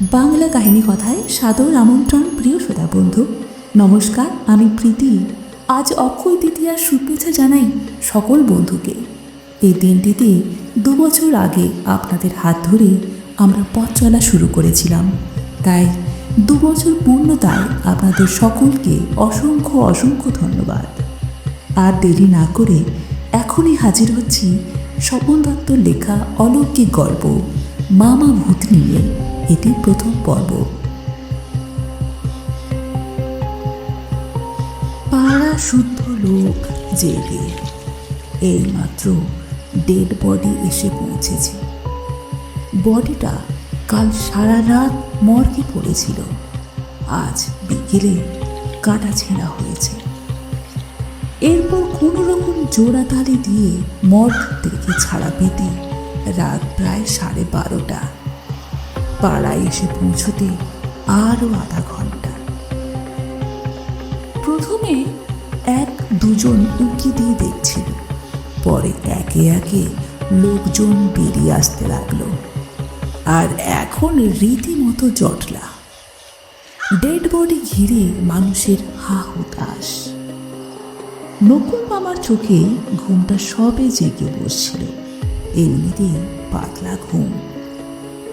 বাংলা কাহিনী কথায় সাদর আমন্ত্রণ, প্রিয় শ্রোতা বন্ধু। নমস্কার, আমি প্রীতি। আজ অক্ষয় তৃতীয়ার শুভেচ্ছা জানাই সকল বন্ধুকে। এই দিনটিতে দু বছর আগে আপনাদের হাত ধরে আমরা পথ চলা শুরু করেছিলাম। তাই দু বছর পূর্ণতায় আপনাদের সকলকে অসংখ্য অসংখ্য ধন্যবাদ। আর দেরি না করে এখনই হাজির হচ্ছি স্বপন দত্তর লেখা অলৌকিক গল্প, মামা ভূত নিয়ে। এটি প্রথম পর্ব। পাড়া শুদ্ধ লোক জেলে এইমাত্র ডেড বডি এসে পৌঁছেছে। বডিটা কাল সারা রাত মর্গে পড়েছিল। আজ বিকেলে কাটা ছেঁড়া হয়েছে। এরপর কোনো রকম জোড়া তালি দিয়ে মর্গ থেকে ছাড়া পেতে রাত প্রায় সাড়ে বারোটা। পাড়ায় এসে পৌঁছতে আরও আধা ঘণ্টা। প্রথমে এক দুজন উঁকি দিয়ে দেখছিল, পরে একে একে লোকজন বেরিয়ে আসতে লাগল। আর এখন রীতিমতো জটলা। ডেড বডি ঘিরে মানুষের হা হুতাশ। নকুল মামার চোখে ঘুমটা সবে জেগে বসছিল। এমনিতেই পাতলা ঘুম।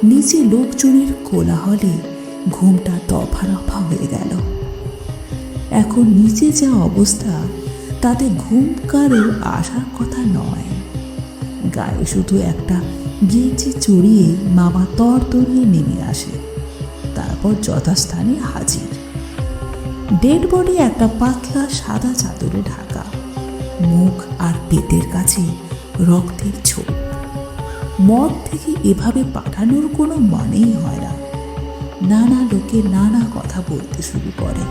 নিচে লোকজনের কোলাহলে ঘুমটা দফা রফা হয়ে গেল। এখন নিচে যা অবস্থা, তাতে ঘুম কারও আসার কথা নয়। গায়ে শুধু একটা গেঞ্জি চড়িয়ে মামা তর তরিয়ে নেমে আসে। তারপর যথাস্থানে হাজির। ডেড বডি একটা পাতলা সাদা চাদরে ঢাকা। মুখ আর পেটের কাছে রক্তের ছোপ। মদ থেকে এভাবে পাঠানোর কোনো মানেই হয় না। নানা লোকে নানা কথা বলতে শুরু করে।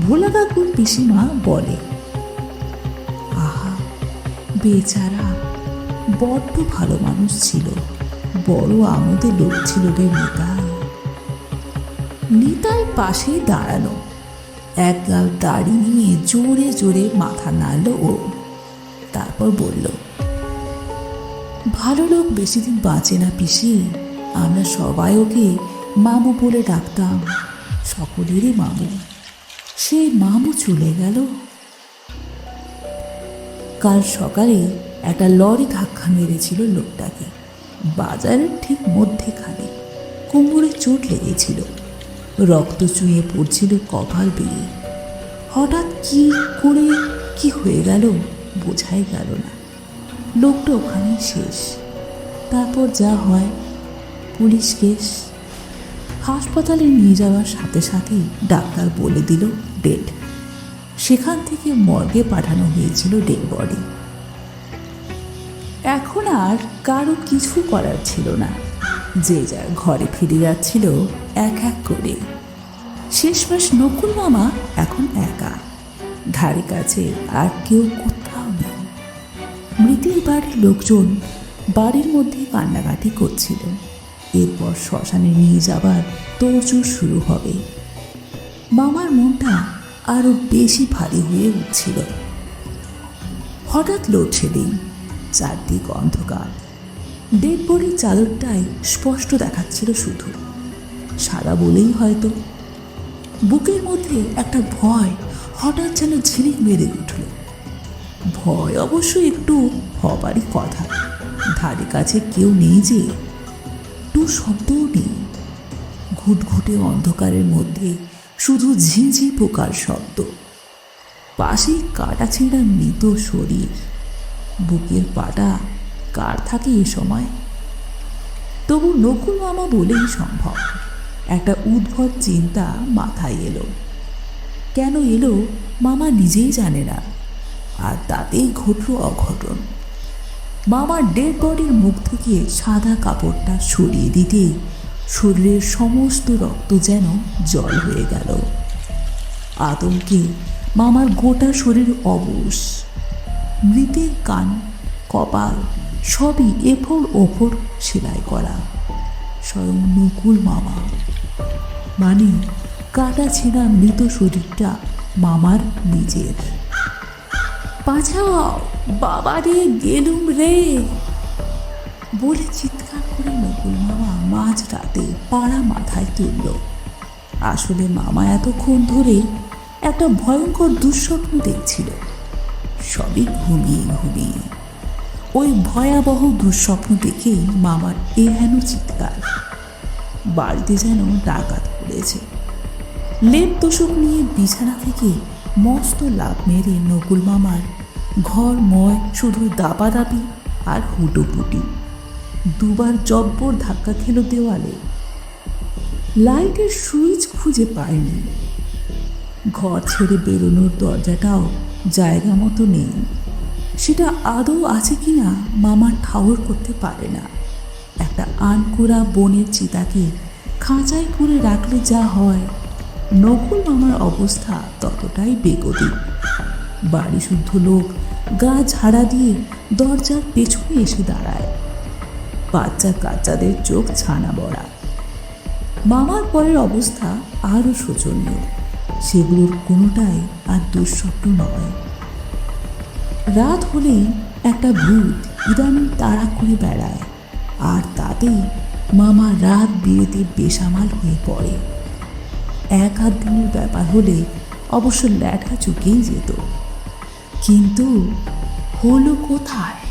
ভোলা কাকুর পিসিমা বলে, আহা, বেচারা বড্ড ভালো মানুষ ছিল, বড় আমোদে লোক ছিল রে নিতাই। নিতাই পাশেই দাঁড়ানো এক গাল দাড়ি নিয়ে জোরে জোরে মাথা নাড়ল ও তারপর বলল ভালো লোক বেশি দিন বাঁচে না পিসি। আমরা সবাই ওকে মামু বলে ডাকতাম। সকলেরই মামু। সেই মামু চলে গেল। কাল সকালে একটা লরি ধাক্কা মেরেছিল লোকটাকে। বাজারের ঠিক মধ্যে মধ্যেখানে কোমরে চোট লেগেছিল। রক্ত চুঁয়ে পড়ছিল কপাল বেয়ে। হঠাৎ কি করে, কি হয়ে গেল, বোঝাই গেল না। লোকটা ওখানেই শেষ। তারপর যা হয়, পুলিশ কেস। হাসপাতালে নিয়ে যাওয়ার সাথে সাথেই ডাক্তার বলে দিল ডেড সেখান থেকে মর্গে পাঠানো হয়েছিল ডেড বডি। এখন আর কারও কিছু করার ছিল না। যে যার ঘরে ফিরে যাচ্ছিল এক এক করে। শেষমেশ নকুল মামা এখন একা। ধারে কাছে আর কেউ মৃতের বাড়ির লোকজন বাড়ির মধ্যে কান্নাকাটি করছিল। এরপর শ্মশানে নিয়ে যাবার তোড়জোড় শুরু হবে। মামার মনটা আরও বেশি ভারী হয়ে উঠছিল। হঠাৎ লোডশেডিং চারদিক অন্ধকার। ডেড বডির চাদরটাই স্পষ্ট দেখাচ্ছিল শুধু। সাদা বলেই হয়তো বুকের মধ্যে একটা ভয় হঠাৎ যেন ঝিলিক মেরে উঠল। ভয় অবশ্য একটু হবারই কথা। ধারে কাছে কেউ নেই যে, একটু শব্দও নেই। ঘুটঘুটে অন্ধকারের মধ্যে শুধু ঝিঁঝি পোকার শব্দ। পাশেই কাটা ছেঁড়া মৃত শরীর। বুকের পাটা কার থাকে এ সময়? তবু নকুল মামা বলেই সম্ভব। একটা উদ্ভট চিন্তা মাথায় এলো। কেন এলো মামা নিজেই জানে না। আর তাতেই ঘটল অঘটন। মামার ডেড বডির মুখ থেকে সাদা কাপড়টা সরিয়ে দিতে শরীরের সমস্ত রক্ত যেন জল হয়ে গেল। আতঙ্কে মামার গোটা শরীর অবশ। মৃতের কান, কপাল সবই এফোর ওফোর সেলাই করা। স্বয়ং নকুল মামা। মানে কাটা ছেঁড়া মৃত শরীরটা মামার নিজের। বাঁচাও, বাবা রে গেলুম রে। বলে চিৎকার করে নকুল মামা মাঝ রাতে পাড়া মাথায় তুলল। আসলে মামা এতক্ষণ ধরে একটা ভয়ঙ্কর দুঃস্বপ্ন দেখছিল। সবই ঘুমিয়ে ঘুমিয়ে। ওই ভয়াবহ দুঃস্বপ্ন দেখেই মামার এহেন চিৎকার। বাড়িতে যেন ডাকাত পড়েছে। লেপ তোষক নিয়ে বিছানা থেকে মস্ত লাভ মেরে নকুল মামার। ঘর, ময়, শুধু দাপাদাপি আর হুটোপুটি। দুবার জব্বর ধাক্কা খেলো দেওয়ালে। লাইটের সুইচ খুঁজে পায়নি ঘর ছেড়ে বেরোনোর দরজাটাও জায়গা মতো নেই। সেটা আদৌ আছে কি না মামা ঠাউর করতে পারে না। একটা আনকোরা বনের চিতাকে খাঁচায় করে রাখলে যা হয় নকুল মামার অবস্থা ততটাই বেগতি বাড়ি শুদ্ধ লোক, গা ঝাড়া দিয়ে দরজার পেছনে এসে দাঁড়ায়। বাচ্চা কাচ্চাদের চোখ ছানা বড়া। মামার পরের অবস্থা আরও শোচনীয়। সেগুলোর কোনোটাই আর দুঃস্বপ্ন নয়। রাত হলেই একটা ভূত ইদানিং তাড়া করে বেড়ায়, আর তাতেই মামা রাত বিরেতে বেসামাল হয়ে পড়ে। এক আধ দিনের ব্যাপার হলে অবশ্য ল্যাঠা চুকেই যেত। কিন্তু হলো কোথায়?